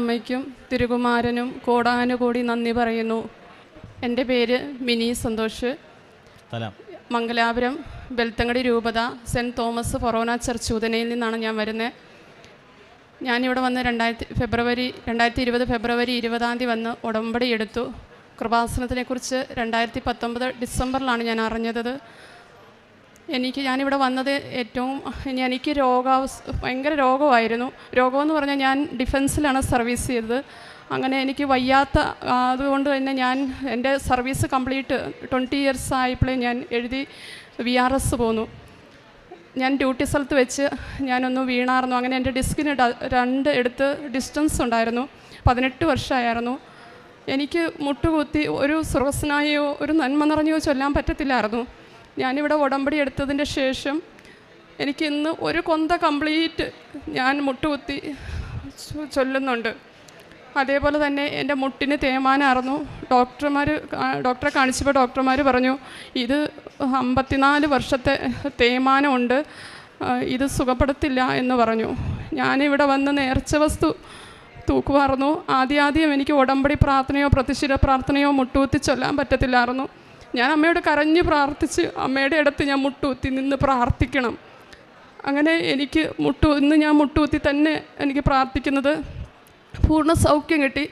അമ്മയ്ക്കും തിരുകുമാരനും കോടാനുകൂടി നന്ദി പറയുന്നു. എന്റെ പേര് മിനി സന്തോഷ്. മംഗലാപുരം ബെൽത്തങ്ങടി രൂപത സെന്റ് തോമസ് ഫൊറോന ചർച്ച് ഉദനയിൽ നിന്നാണ് ഞാൻ വരുന്നത് ഞാനിവിടെ വന്ന് രണ്ടായിരത്തി ഫെബ്രുവരി രണ്ടായിരത്തി ഇരുപത് ഫെബ്രുവരി ഇരുപതാം തീയതി വന്ന് ഉടമ്പടി എടുത്തു. കൃപാസനത്തിനെക്കുറിച്ച് രണ്ടായിരത്തി പത്തൊമ്പത് ഡിസംബറിലാണ് ഞാൻ അറിഞ്ഞത്. എനിക്ക് ഞാനിവിടെ വന്നത് ഏറ്റവും എനിക്ക് രോഗാവസ് ഭയങ്കര രോഗമായിരുന്നു. രോഗമെന്ന് പറഞ്ഞാൽ ഞാൻ ഡിഫൻസിലാണ് സർവീസ് ചെയ്തത്. അങ്ങനെ എനിക്ക് വയ്യാത്ത അതുകൊണ്ട് തന്നെ ഞാൻ എന്റെ സർവീസ് കംപ്ലീറ്റ് ട്വന്റി ഇയേഴ്സ് ആയപ്പോഴേ ഞാൻ എഴുതി വി ആർ എസ് പോന്നു. ഞാൻ ഡ്യൂട്ടി സ്ഥലത്ത് വെച്ച് ഞാനൊന്ന് വീണായിരുന്നു അങ്ങനെ എന്റെ ഡിസ്കിന് രണ്ട് എടുത്ത് ഡിസ്റ്റൻസ് ഉണ്ടായിരുന്നു. പതിനെട്ട് വർഷമായിരുന്നു. എനിക്ക് മുട്ടുകുത്തി ഒരു സ്രോസ്നായോ ഒരു നന്മ നിറഞ്ഞോ ചൊല്ലാൻ പറ്റത്തില്ലായിരുന്നു. ഞാനിവിടെ ഉടമ്പടി എടുത്തതിന്റെ ശേഷം എനിക്കിന്ന് ഒരു കൊന്ത കംപ്ലീറ്റ് ഞാൻ മുട്ടുകുത്തി ചൊല്ലുന്നുണ്ട്. അതേപോലെ തന്നെ എന്റെ മുട്ടിന് തേമാനായിരുന്നു ഡോക്ടർമാർ ഡോക്ടറെ കാണിച്ചപ്പോൾ ഡോക്ടർമാർ പറഞ്ഞു ഇത് അമ്പത്തിനാല് വർഷത്തെ തേമാനമുണ്ട് ഇത് സുഖപ്പെടുത്തില്ല എന്ന് പറഞ്ഞു. ഞാനിവിടെ വന്ന് നേർച്ച വസ്തു തൂക്കുമായിരുന്നു ആദ്യാദ്യം എനിക്ക് ഉടമ്പടി പ്രാർത്ഥനയോ പ്രതിശിര പ്രാർത്ഥനയോ മുട്ടുകുത്തി ചൊല്ലാൻ പറ്റത്തില്ലായിരുന്നു ഞാൻ അമ്മയോട് കരഞ്ഞ് പ്രാർത്ഥിച്ച് അമ്മയുടെ അടുത്ത് ഞാൻ മുട്ടുകുത്തി നിന്ന് പ്രാർത്ഥിക്കണം. അങ്ങനെ എനിക്ക് മുട്ടു ഇന്ന് ഞാൻ മുട്ടുകുത്തി തന്നെ എനിക്ക് പ്രാർത്ഥിക്കുന്നത് പൂർണ സൗഖ്യം കിട്ടി.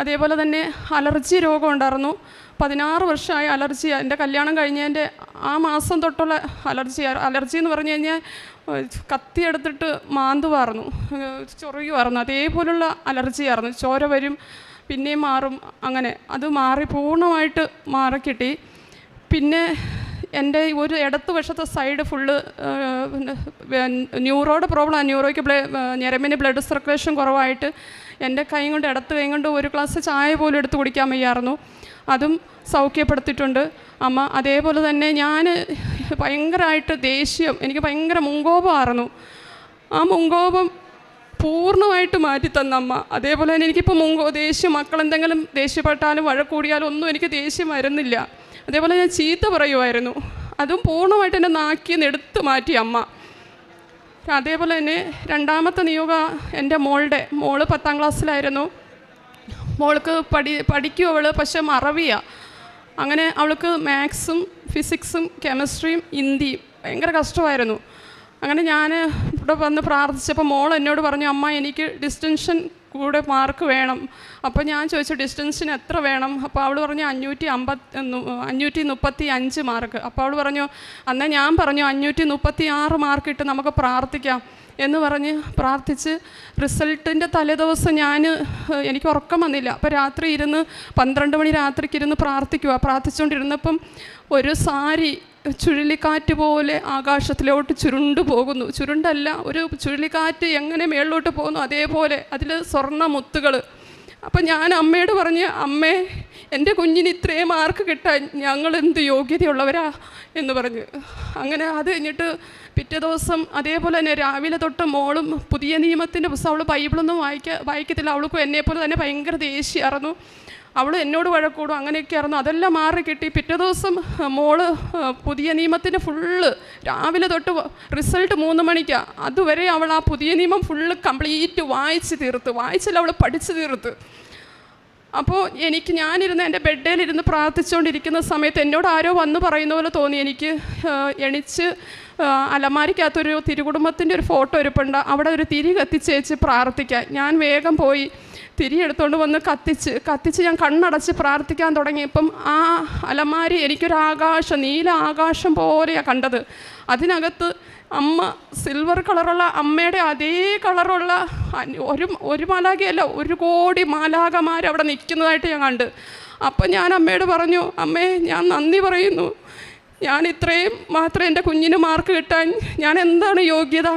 അതേപോലെ തന്നെ അലർജി രോഗം ഉണ്ടായിരുന്നു. പതിനാറ് വർഷമായി അലർജി. എന്റെ കല്യാണം കഴിഞ്ഞതിന്റെ ആ മാസം തൊട്ടുള്ള അലർജി. അലർജി എന്ന് പറഞ്ഞു കഴിഞ്ഞാൽ കത്തിയെടുത്തിട്ട് മാന്തുമായിരുന്നു ചൊറിയുമായിരുന്നു അതേപോലുള്ള അലർജിയായിരുന്നു ചോര വരും പിന്നെയും മാറും അങ്ങനെ. അത് മാറി പൂർണമായിട്ട് മാറിക്കിട്ടി. പിന്നെ എന്റെ ഒരു ഇടത്ത് വശത്തെ സൈഡ് ഫുള്ള് ന്യൂറോയുടെ പ്രോബ്ലം ന്യൂറോയ്ക്ക് ബ്ലേ ഞരമ്പിന് ബ്ലഡ് സർക്കുലേഷൻ കുറവായിട്ട് എന്റെ കൈ കൊണ്ട് ഇടത്ത് കൈ കൊണ്ട് ഒരു ഗ്ലാസ് ചായ പോലും എടുത്ത് കുടിക്കാൻ വയ്യായിരുന്നു. അതും സൗഖ്യപ്പെടുത്തിയിട്ടുണ്ട്. അമ്മ അതേപോലെ തന്നെ ഞാൻ ഭയങ്കരമായിട്ട് ദേഷ്യം എനിക്ക് ഭയങ്കര മുങ്കോപമായിരുന്നു. ആ മുങ്കോപം പൂർണമായിട്ട് മാറ്റി തന്ന അമ്മ. അതേപോലെ തന്നെ എനിക്കിപ്പോൾ മുങ്കോ ദേഷ്യം മക്കളെന്തെങ്കിലും ദേഷ്യപ്പെട്ടാലും വഴക്കൂടിയാലും ഒന്നും എനിക്ക് ദേഷ്യം വരുന്നില്ല. അതേപോലെ ഞാൻ ചീത്ത പറയുമായിരുന്നു അതും പൂർണമായിട്ട് എന്റെ നാക്കിൽ നിന്ന് എടുത്ത് മാറ്റി അമ്മ. അതേപോലെ തന്നെ രണ്ടാമത്തെ നിയോഗ എന്റെ മോളുടെ. മോൾ പത്താം ക്ലാസ്സിലായിരുന്നു. മോൾക്ക് പഠി പഠിക്കും അവൾ പക്ഷെ മറവിയാണ് അങ്ങനെ അവൾക്ക് മാത്സും ഫിസിക്സും കെമിസ്ട്രിയും ഹിന്ദിയും ഭയങ്കര കഷ്ടമായിരുന്നു. അങ്ങനെ ഞാൻ ഇവിടെ വന്ന് പ്രാർത്ഥിച്ചപ്പോൾ മോൾ എന്നോട് പറഞ്ഞു അമ്മ എനിക്ക് ഡിസ്റ്റൻഷൻ കൂടെ മാർക്ക് വേണം. അപ്പോൾ ഞാൻ ചോദിച്ചു ഡിസ്റ്റൻസിന് എത്ര വേണം? അപ്പോൾ അവൾ പറഞ്ഞു അഞ്ഞൂറ്റി അമ്പത്തി അഞ്ഞൂറ്റി മുപ്പത്തി അഞ്ച് മാർക്ക് അപ്പോൾ അവൾ പറഞ്ഞു അന്നേ ഞാൻ പറഞ്ഞു അഞ്ഞൂറ്റി മുപ്പത്തി ആറ് മാർക്ക് ഇട്ട് നമുക്ക് പ്രാർത്ഥിക്കാം. എന്ന് പറഞ്ഞ് പ്രാർത്ഥിച്ച് റിസൾട്ടിന്റെ തലേദിവസം ഞാൻ എനിക്ക് ഉറക്കം വന്നില്ല. അപ്പോൾ രാത്രി ഇരുന്ന് പന്ത്രണ്ട് മണി രാത്രിക്ക് ഇരുന്ന് പ്രാർത്ഥിക്കുക പ്രാർത്ഥിച്ചുകൊണ്ടിരുന്നപ്പം ഒരു സാരി ചുഴലിക്കാറ്റ് പോലെ ആകാശത്തിലോട്ട് ചുരുണ്ടു പോകുന്നു. ചുരുണ്ടല്ല ഒരു ചുഴലിക്കാറ്റ് എങ്ങനെ മേളിലോട്ട് പോകുന്നു? അതേപോലെ അതിൽ സ്വർണ മുത്തുകൾ അപ്പം ഞാൻ അമ്മയോട് പറഞ്ഞ് അമ്മേ എന്റെ കുഞ്ഞിന് ഇത്രയും മാർക്ക് കിട്ടാൻ ഞങ്ങൾ എന്ത് യോഗ്യതയുള്ളവരാ? എന്ന് പറഞ്ഞു. അങ്ങനെ അത് കഴിഞ്ഞിട്ട് പിറ്റേ ദിവസം അതേപോലെ തന്നെ രാവിലെ തൊട്ട് മോളും പുതിയ നിയമത്തിന്റെ പുസ്തകം അവൾ ബൈബിളൊന്നും വായിക്ക വായിക്കത്തില്ല. അവൾക്കും എന്നെപ്പോലെ തന്നെ ഭയങ്കര ദേഷ്യമായിരുന്നു അവൾ എന്നോട് വഴക്കൂടും അങ്ങനെയൊക്കെ ആയിരുന്നു. അതെല്ലാം മാറി കിട്ടി. പിറ്റേ ദിവസം മോൾ പുതിയ നിയമത്തിന് ഫുള്ള് രാവിലെ തൊട്ട് റിസൾട്ട് മൂന്ന് മണിക്കാണ് അതുവരെ അവൾ ആ പുതിയ നിയമം ഫുള്ള് കംപ്ലീറ്റ് വായിച്ച് തീർത്ത്. വായിച്ചില്ല അവൾ പഠിച്ച് തീർത്ത്. അപ്പോൾ എനിക്ക് ഞാനിരുന്ന് എന്റെ ബെഡേലിരുന്ന് പ്രാർത്ഥിച്ചുകൊണ്ടിരിക്കുന്ന സമയത്ത് എന്നോട് ആരോ വന്ന് പറയുന്ന പോലെ തോന്നി. എനിക്ക് എണിച്ച് അലമാരിക്കകത്തൊരു തിരുകുടുംബത്തിന്റെ ഒരു ഫോട്ടോ ഇരിപ്പുണ്ട്. അവിടെ ഒരു തിരി കത്തിച്ചേച്ച് പ്രാർത്ഥിക്കാം. ഞാൻ വേഗം പോയി തിരി എടുത്തുകൊണ്ട് വന്ന് കത്തിച്ച് കത്തിച്ച് ഞാൻ കണ്ണടച്ച് പ്രാർത്ഥിക്കാൻ തുടങ്ങിയപ്പം ആ അലമാരി എനിക്കൊരു ആകാശം നീല ആകാശം പോലെയാണ് കണ്ടത്. അതിനകത്ത് അമ്മ സിൽവർ കളറുള്ള അമ്മയുടെ അതേ കളറുള്ള ഒരു ഒരു മാലാകയല്ല ഒരു കോടി മാലാകമാർ അവിടെ നിൽക്കുന്നതായിട്ട് ഞാൻ കണ്ട്. അപ്പം ഞാൻ അമ്മയോട് പറഞ്ഞു അമ്മേ ഞാൻ നന്ദി പറയുന്നു. ഞാൻ ഇത്രയും മാത്രം എന്റെ കുഞ്ഞിന് മാർക്ക് കിട്ടാൻ ഞാൻ എന്താണ് യോഗ്യത?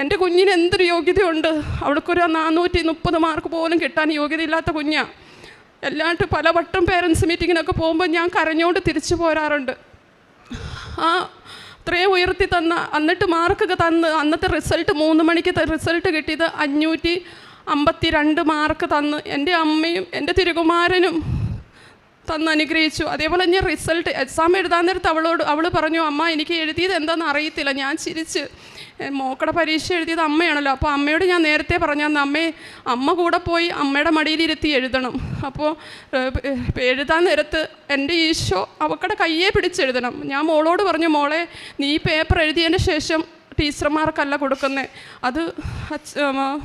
എന്റെ കുഞ്ഞിന് എന്തൊരു യോഗ്യതയുണ്ട്? അവൾക്കൊരു നാനൂറ്റി മുപ്പത് മാർക്ക് പോലും കിട്ടാൻ യോഗ്യതയില്ലാത്ത കുഞ്ഞാണ് എല്ലാണ്ട് പലവട്ടം പേരൻസ് മീറ്റിങ്ങിനൊക്കെ പോകുമ്പോൾ ഞാൻ കരഞ്ഞുകൊണ്ട് തിരിച്ചു പോരാറുണ്ട്. ആ അത്രയും ഉയർത്തി തന്ന എന്നിട്ട് മാർക്കൊക്കെ തന്ന് അന്നത്തെ റിസൾട്ട് മൂന്ന് മണിക്ക് റിസൾട്ട് കിട്ടിയത് അഞ്ഞൂറ്റി അമ്പത്തി രണ്ട് മാർക്ക് തന്ന്. എന്റെ അമ്മയും എന്റെ തിരുകുമാരനും തന്ന് അനുഗ്രഹിച്ചു. അതേപോലെ ഞാൻ റിസൾട്ട് എക്സാം എഴുതാൻ നേരത്ത് അവളോട് അവൾ പറഞ്ഞു അമ്മ എനിക്ക് എഴുതിയത് എന്താണെന്ന് അറിയത്തില്ല. ഞാൻ ചിരിച്ച് മോക്കടെ പരീക്ഷ എഴുതിയത് അമ്മയാണല്ലോ. അപ്പോൾ അമ്മയോട് ഞാൻ നേരത്തെ പറഞ്ഞാന്ന് അമ്മേ അമ്മ കൂടെ പോയി അമ്മയുടെ മടിയിലിരുത്തി എഴുതണം. അപ്പോൾ എഴുതാൻ നേരത്ത് എന്റെ ഈശോ അവക്കടെ കയ്യെ പിടിച്ചെഴുതണം. ഞാൻ മോളോട് പറഞ്ഞു മോളെ നീ പേപ്പർ എഴുതിയതിന് ശേഷം ടീച്ചർമാർക്കല്ല കൊടുക്കുന്നത് അത്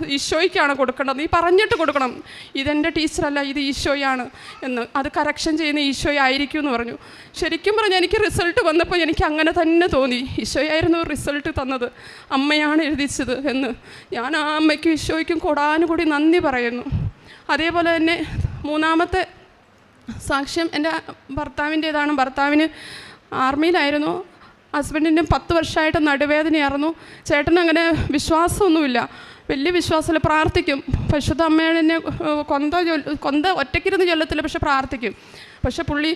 ഈശോയ്ക്കാണ് കൊടുക്കേണ്ടത്. നീ പറഞ്ഞിട്ട് കൊടുക്കണം. ഇതെന്റെ ടീച്ചറല്ല ഇത് ഈശോയാണ് എന്ന്. അത് കറക്ഷൻ ചെയ്യുന്ന ഈശോയായിരിക്കും എന്ന് പറഞ്ഞു. ശരിക്കും പറഞ്ഞാൽ എനിക്ക് റിസൾട്ട് വന്നപ്പോൾ എനിക്ക് അങ്ങനെ തന്നെ തോന്നി. ഈശോയായിരുന്നു റിസൾട്ട് തന്നത്. അമ്മയാണ് എഴുതിച്ചത് എന്ന്. ഞാൻ ആ അമ്മയ്ക്കും ഈശോയ്ക്കും കൊടാനുകൂടി നന്ദി പറയുന്നു. അതേപോലെ തന്നെ മൂന്നാമത്തെ സാക്ഷ്യം എന്റെ ഭർത്താവിന്റേതാണ്. ഭർത്താവിന് ആർമിയിലായിരുന്നു. ഹസ്ബൻഡിന് പത്ത് വർഷമായിട്ട് നടുവേദനയായിരുന്നു. ചേട്ടന് അങ്ങനെ വിശ്വാസമൊന്നുമില്ല. വലിയ വിശ്വാസമില്ല പ്രാർത്ഥിക്കും. പരിശുദ്ധ അമ്മേനെ കൊന്ത കൊന്ത ഒറ്റയ്ക്കിരുന്ന് ചൊല്ലത്തില്ല പക്ഷെ പ്രാർത്ഥിക്കും. പക്ഷെ പുള്ളി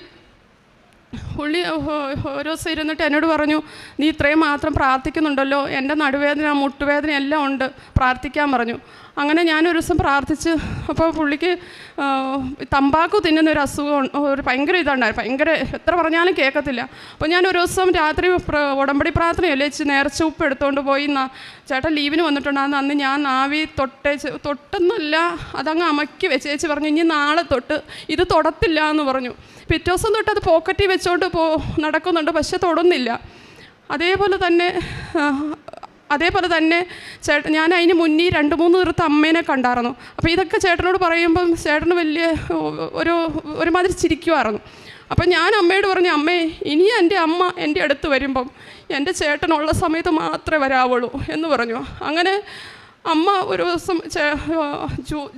പുള്ളി ഓരോ ദിവസം ഇരുന്നിട്ട് എന്നോട് പറഞ്ഞു നീ ഇത്രയും മാത്രം പ്രാർത്ഥിക്കുന്നുണ്ടല്ലോ എന്റെ നടുവേദന മുട്ടുവേദന എല്ലാം ഉണ്ട് പ്രാർത്ഥിക്കാൻ പറഞ്ഞു അങ്ങനെ ഞാനൊരു ദിവസം പ്രാർത്ഥിച്ച് അപ്പോൾ പുള്ളിക്ക് തമ്പാക്കു തിന്നുന്ന ഒരു അസുഖം. ഒരു ഭയങ്കര ഇതുണ്ടായിരുന്നു ഭയങ്കര എത്ര പറഞ്ഞാലും കേൾക്കത്തില്ല അപ്പോൾ ഞാൻ ഒരു ദിവസം രാത്രി ഉടമ്പടി പ്രാർത്ഥനയല്ലേ വെച്ച് നേർച്ച ഉപ്പ് എടുത്തുകൊണ്ട് പോയി ചേട്ടൻ ലീവിന് വന്നിട്ടുണ്ടായിരുന്നു അന്ന് ഞാൻ നാവി തൊട്ടേച്ച് തൊട്ടെന്നല്ല അതങ്ങ് അമക്കി വെച്ച് ചേച്ചി പറഞ്ഞു ഇനി നാളെ തൊട്ട് ഇത് തൊടത്തില്ല എന്ന് പറഞ്ഞു പിറ്റേ ദിവസം തൊട്ട് അത് പോക്കറ്റിൽ വെച്ചോണ്ട് പോ നടക്കുന്നുണ്ട്. പക്ഷെ തൊടുന്നില്ല. അതേപോലെ തന്നെ അതേപോലെ തന്നെ ചേട്ടൻ ഞാൻ അതിന് മുന്നേ രണ്ട് മൂന്ന് തീർത്ത് അമ്മേനെ കണ്ടായിരുന്നു. അപ്പോൾ ഇതൊക്കെ ചേട്ടനോട് പറയുമ്പം ചേട്ടന് വലിയ ഒരു ഒരുമാതിരി ചിരിക്കുമായിരുന്നു അപ്പം ഞാൻ അമ്മയോട് പറഞ്ഞു അമ്മേ ഇനി എന്റെ അമ്മ എന്റെ അടുത്ത് വരുമ്പം എന്റെ ചേട്ടനുള്ള സമയത്ത് മാത്രമേ വരാവുള്ളൂ എന്ന് പറഞ്ഞു. അങ്ങനെ അമ്മ ഒരു ദിവസം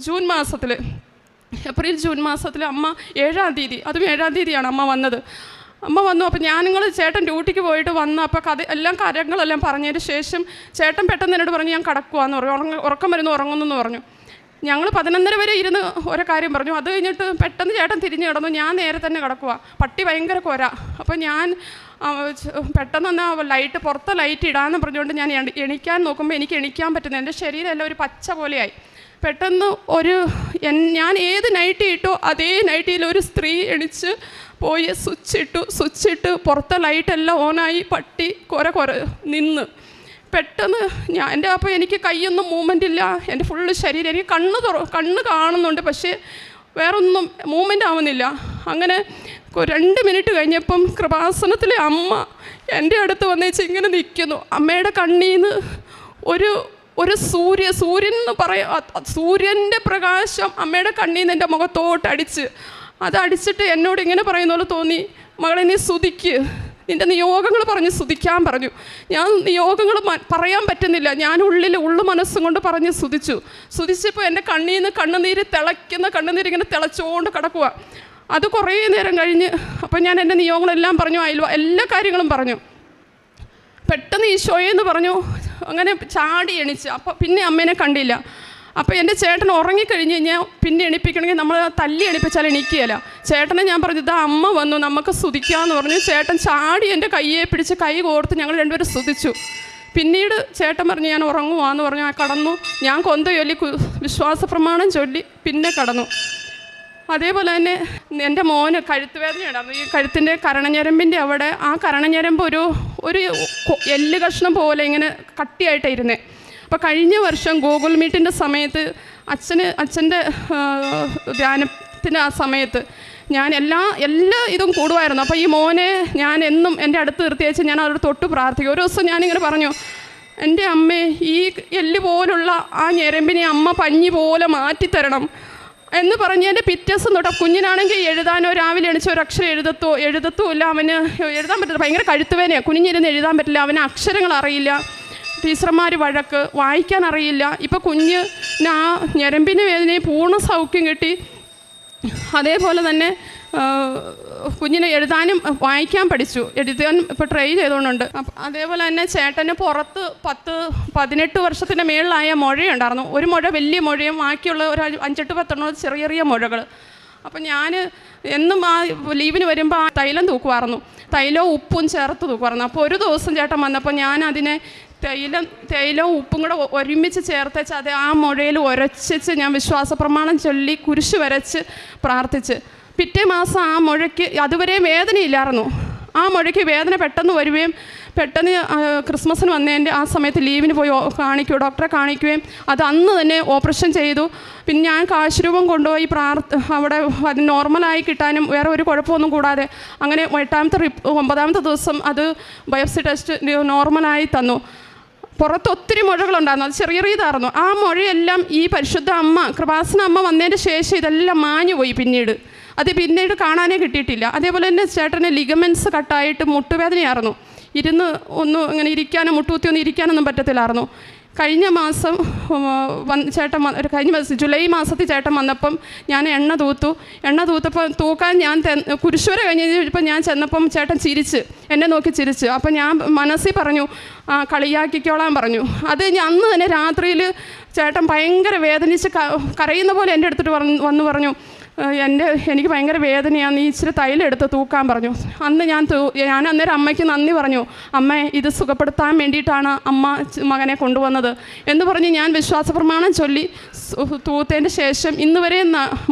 ജൂൺ മാസത്തിൽ ഏപ്രിൽ ജൂൺ മാസത്തിൽ അമ്മ ഏഴാം തീയതി അതും ഏഴാം തീയതിയാണ് അമ്മ വന്നത്. അമ്മ വന്നു. അപ്പോൾ ഞാൻ നിങ്ങൾ ചേട്ടൻ ഡ്യൂട്ടിക്ക് പോയിട്ട് വന്നു അപ്പോൾ കഥ എല്ലാം കാര്യങ്ങളെല്ലാം പറഞ്ഞതിന് ശേഷം ചേട്ടൻ പെട്ടെന്ന് എന്നോട് പറഞ്ഞു ഞാൻ കിടക്കുവാന്ന് പറഞ്ഞു. ഉറങ്ങ ഉറക്കം വരുന്നു ഉറങ്ങുന്നു പറഞ്ഞു. ഞങ്ങൾ പതിനൊന്നര വരെ ഇരുന്ന് ഓരോ കാര്യം പറഞ്ഞു. അത് കഴിഞ്ഞിട്ട് പെട്ടെന്ന് ചേട്ടൻ തിരിഞ്ഞു കിടന്നു. ഞാൻ നേരെ തന്നെ കിടക്കുക പട്ടി ഭയങ്കര കൊര. അപ്പോൾ ഞാൻ പെട്ടെന്ന് തന്നെ ലൈറ്റ് പുറത്തെ ലൈറ്റ് ഇടാമെന്ന് പറഞ്ഞുകൊണ്ട് ഞാൻ എണിക്കാൻ എണീക്കാൻ നോക്കുമ്പോൾ എനിക്ക് എണിക്കാൻ പറ്റുന്നത് എന്റെ ശരീരമെല്ലാം ഒരു പച്ച പോലെയായി. പെട്ടെന്ന് ഒരു ഞാൻ ഏത് നൈറ്റി ഇട്ടോ അതേ നൈറ്റിയിൽ ഒരു സ്ത്രീ എണിച്ച് പോയി സ്വിച്ച് ഇട്ടു സ്വിച്ച് ഇട്ട് പുറത്തെ ലൈറ്റെല്ലാം ഓണായി പട്ടി കുര കുര നിന്ന്. പെട്ടെന്ന് ഞാൻ എന്റെ അപ്പോൾ എനിക്ക് കൈയൊന്നും മൂവ്മെന്റ് ഇല്ല. എന്റെ ഫുള്ള് ശരീരം എനിക്ക് കണ്ണ് തുറ കണ്ണ് കാണുന്നുണ്ട് പക്ഷേ വേറൊന്നും മൂവ്മെന്റ് ആവുന്നില്ല. അങ്ങനെ രണ്ട് മിനിറ്റ് കഴിഞ്ഞപ്പം കൃപാസനത്തിലെ അമ്മ എന്റെ അടുത്ത് വന്നേച്ച് ഇങ്ങനെ നിൽക്കുന്നു അമ്മയുടെ കണ്ണീന്ന് ഒരു ഒരു സൂര്യ സൂര്യൻ എന്ന് പറയാം സൂര്യന്റെ പ്രകാശം അമ്മയുടെ കണ്ണീന്ന് എന്റെ മുഖത്തോട്ട് അടിച്ച് അത് അടിച്ചിട്ട് എന്നോട് ഇങ്ങനെ പറയുന്ന പോലെ തോന്നി മകളെ നീ സ്തുതിക്ക്. നിന്റെ നിയോഗങ്ങൾ പറഞ്ഞ് സ്തുതിക്കാൻ പറഞ്ഞു. ഞാൻ നിയോഗങ്ങൾ പറയാൻ പറ്റുന്നില്ല. ഞാൻ ഉള്ളിൽ ഉള്ളു മനസ്സും കൊണ്ട് പറഞ്ഞ് സ്തുതിച്ചു. സ്തുതിച്ചപ്പോൾ എന്റെ കണ്ണീന്ന് നിന്ന് കണ്ണുനീര് തിളയ്ക്കുന്ന കണ്ണുനീര് ഇങ്ങനെ തിളച്ചുകൊണ്ട് കിടക്കുക അത് കുറേ നേരം കഴിഞ്ഞ് അപ്പം ഞാൻ എന്റെ നിയോഗങ്ങളെല്ലാം പറഞ്ഞു അയൽവ എല്ലാ കാര്യങ്ങളും പറഞ്ഞു. പെട്ടെന്ന് ഈശോയെന്ന് പറഞ്ഞു. അങ്ങനെ ചാടി എണിച്ച്. അപ്പം പിന്നെ അമ്മേനെ കണ്ടില്ല. അപ്പോൾ എന്റെ ചേട്ടൻ ഉറങ്ങിക്കഴിഞ്ഞ് കഴിഞ്ഞാൽ പിന്നെ എണിപ്പിക്കണമെങ്കിൽ നമ്മൾ തല്ലി എണിപ്പിച്ചാൽ എണീക്കുകയില്ല. ചേട്ടനെ ഞാൻ പറഞ്ഞു ഇതാ അമ്മ വന്നു നമുക്ക് സ്തുതിക്കാമെന്ന് പറഞ്ഞു. ചേട്ടൻ ചാടി എന്റെ കയ്യെ പിടിച്ച് കൈ കോർത്ത് ഞങ്ങൾ രണ്ടുപേരും സ്തുതിച്ചു. പിന്നീട് ചേട്ടൻ പറഞ്ഞു ഞാൻ ഉറങ്ങുവാന്ന് പറഞ്ഞു ആ കടന്നു. ഞാൻ കൊന്ത ചൊല്ലി വിശ്വാസ പ്രമാണം ചൊല്ലി പിന്നെ കടന്നു. അതേപോലെ തന്നെ എന്റെ മോന് കഴുത്ത് വേദനയുണ്ടായിരുന്നു ഈ കഴുത്തിന്റെ കരണഞ്ഞരമ്പിന്റെ അവിടെ ആ കരണഞ്ഞരമ്പ് ഒരു ഒരു എല്ല് കഷ്ണം പോലെ ഇങ്ങനെ കട്ടിയായിട്ടാണ് ഇരുന്നേ. അപ്പോൾ കഴിഞ്ഞ വർഷം ഗൂഗിൾ മീറ്റിന്റെ സമയത്ത് അച്ഛന് അച്ഛന്റെ ധ്യാനത്തിന്റെ ആ സമയത്ത് ഞാൻ എല്ലാ എല്ലാ ഇതും കൂടുമായിരുന്നു. അപ്പോൾ ഈ മോനെ ഞാൻ എന്നും എന്റെ അടുത്ത് നിർത്തിയച്ച് ഞാൻ അവരുടെ തൊട്ട് പ്രാർത്ഥിക്കും. ഒരു ദിവസം ഞാനിങ്ങനെ പറഞ്ഞു എന്റെ അമ്മേ ഈ എല്ല് പോലുള്ള ആ ഞരമ്പിനെ അമ്മ പഞ്ഞി പോലെ മാറ്റിത്തരണം എന്ന് പറഞ്ഞ് എന്റെ പിറ്റേസം തൊട്ട് കുഞ്ഞിനാണെങ്കിൽ എഴുതാനോ രാവിലെ എണിച്ചോ ഒരു അക്ഷരം എഴുതത്തോ എഴുതത്തോ ഇല്ല അവന് എഴുതാൻ പറ്റില്ല ഭയങ്കര കഴുത്തുവേനയാണ് കുഞ്ഞിരുന്ന് എഴുതാൻ പറ്റില്ല അവന് അക്ഷരങ്ങൾ അറിയില്ല. ടീച്ചർമാർ വഴക്ക് വായിക്കാൻ അറിയില്ല ഇപ്പോൾ കുഞ്ഞ് ആ ഞരമ്പിന് വേദനയും പൂർണ സൗഖ്യം കിട്ടി. അതേപോലെ തന്നെ കുഞ്ഞിനെ എഴുതാനും വായിക്കാൻ പഠിച്ചു. എഴുതാൻ ഇപ്പോൾ ട്രൈ ചെയ്തുകൊണ്ടുണ്ട് അതേപോലെ തന്നെ ചേട്ടന് പുറത്ത് പത്ത് പതിനെട്ട് വർഷത്തിന്റെ മേളിലായ മുഴയുണ്ടായിരുന്നു. ഒരു മുഴ വലിയ മുഴയും ബാക്കിയുള്ള ഒരു അഞ്ച് അഞ്ചെട്ട് പത്തെണ്ണം ചെറിയ ചെറിയ മുഴകൾ അപ്പം ഞാൻ എന്നും ആ ലീവിന് വരുമ്പോൾ ആ തൈലം തൂക്കുമായിരുന്നു തൈലവും ഉപ്പും ചേർത്ത് തൂക്കുമായിരുന്നു അപ്പോൾ ഒരു ദിവസം ചേട്ടൻ വന്നപ്പോൾ ഞാൻ അതിനെ തൈലം തൈലവും ഉപ്പും കൂടെ ഒരുമിച്ച് ചേർത്തേച്ച് അത് ആ മുഴയിൽ ഉരച്ചിച്ച് ഞാൻ വിശ്വാസ പ്രമാണം ചൊല്ലി കുരിശ് വരച്ച് പ്രാർത്ഥിച്ച്. പിറ്റേ മാസം ആ മുഴയ്ക്ക് അതുവരെ വേദനയില്ലായിരുന്നു. ആ മുഴയ്ക്ക് വേദന പെട്ടെന്ന് വരികയും പെട്ടെന്ന് ക്രിസ്മസിന് വന്നതിന്റെ ആ സമയത്ത് ലീവിന് പോയി കാണിക്കുകയോ ഡോക്ടറെ കാണിക്കുകയും അത് അന്ന് തന്നെ ഓപ്പറേഷൻ ചെയ്തു. പിന്നെ ഞാൻ കാശുരൂപം കൊണ്ടുപോയി പ്രാർത്ഥ അവിടെ അത് നോർമലായി കിട്ടാനും വേറെ ഒരു കുഴപ്പമൊന്നും കൂടാതെ അങ്ങനെ എട്ടാമത്തെ ഒമ്പതാമത്തെ ദിവസം അത് ബയോപ്സി ടെസ്റ്റ് നോർമലായി തന്നു. പുറത്ത് ഒത്തിരി മുഴകളുണ്ടായിരുന്നു. അത് ചെറിയ ചെറിയതായിരുന്നു ആ മുഴയെല്ലാം ഈ പരിശുദ്ധ അമ്മ കൃപാസന അമ്മ വന്നതിന് ശേഷം ഇതെല്ലാം മാഞ്ഞു പോയി പിന്നീട്. അത് പിന്നീട് കാണാനേ കിട്ടിയിട്ടില്ല. അതേപോലെ തന്നെ ചേട്ടന് ലിഗമെൻസ് കട്ടായിട്ട് മുട്ടുവേദനയായിരുന്നു. ഇരുന്ന് ഒന്ന് ഇങ്ങനെ ഇരിക്കാനോ മുട്ടുകുത്തി ഒന്ന് ഇരിക്കാനൊന്നും പറ്റത്തില്ലായിരുന്നു. കഴിഞ്ഞ മാസം ചേട്ടൻ ഒരു കഴിഞ്ഞ മാസം ജൂലൈ മാസത്തിൽ ചേട്ടൻ വന്നപ്പം ഞാൻ എണ്ണ തൂത്തു. എണ്ണ തൂത്തപ്പോൾ തൂക്കാൻ ഞാൻ കുരിശുവരെ കുരിശുവര കഴിഞ്ഞ് കഴിഞ്ഞപ്പോൾ ഞാൻ ചെന്നപ്പം ചേട്ടൻ ചിരിച്ച് എന്നെ നോക്കി ചിരിച്ച്. അപ്പം ഞാൻ മനസ്സിൽ പറഞ്ഞു കളിയാക്കിക്കോളാൻ പറഞ്ഞു. അത് ഞാൻ അന്ന് തന്നെ രാത്രിയിൽ ചേട്ടൻ ഭയങ്കര വേദനിച്ച് കരയുന്ന പോലെ എന്റെ അടുത്തിട്ട് വന്ന് പറഞ്ഞു "ഏഹ്, എന്റെ എനിക്ക് ഭയങ്കര വേദനയാണ്. നീ ഇച്ചിരി തൈലെടുത്ത് തൂക്കാൻ പറഞ്ഞു. അന്ന് ഞാൻ തൂ ഞാൻ അന്നേരം അമ്മയ്ക്ക് നന്ദി പറഞ്ഞു. അമ്മ ഇത് സുഖപ്പെടുത്താൻ വേണ്ടിയിട്ടാണ് അമ്മ മകനെ കൊണ്ടുവന്നത് എന്ന് പറഞ്ഞ് ഞാൻ വിശ്വാസ പ്രമാണം ചൊല്ലി തൂത്തതിന്റെ ശേഷം ഇന്ന് വരെ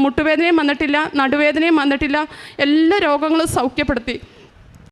മുട്ടുവേദനയും വന്നിട്ടില്ല നടുവേദനയും വന്നിട്ടില്ല. എല്ലാ രോഗങ്ങളും സൗഖ്യപ്പെടുത്തി.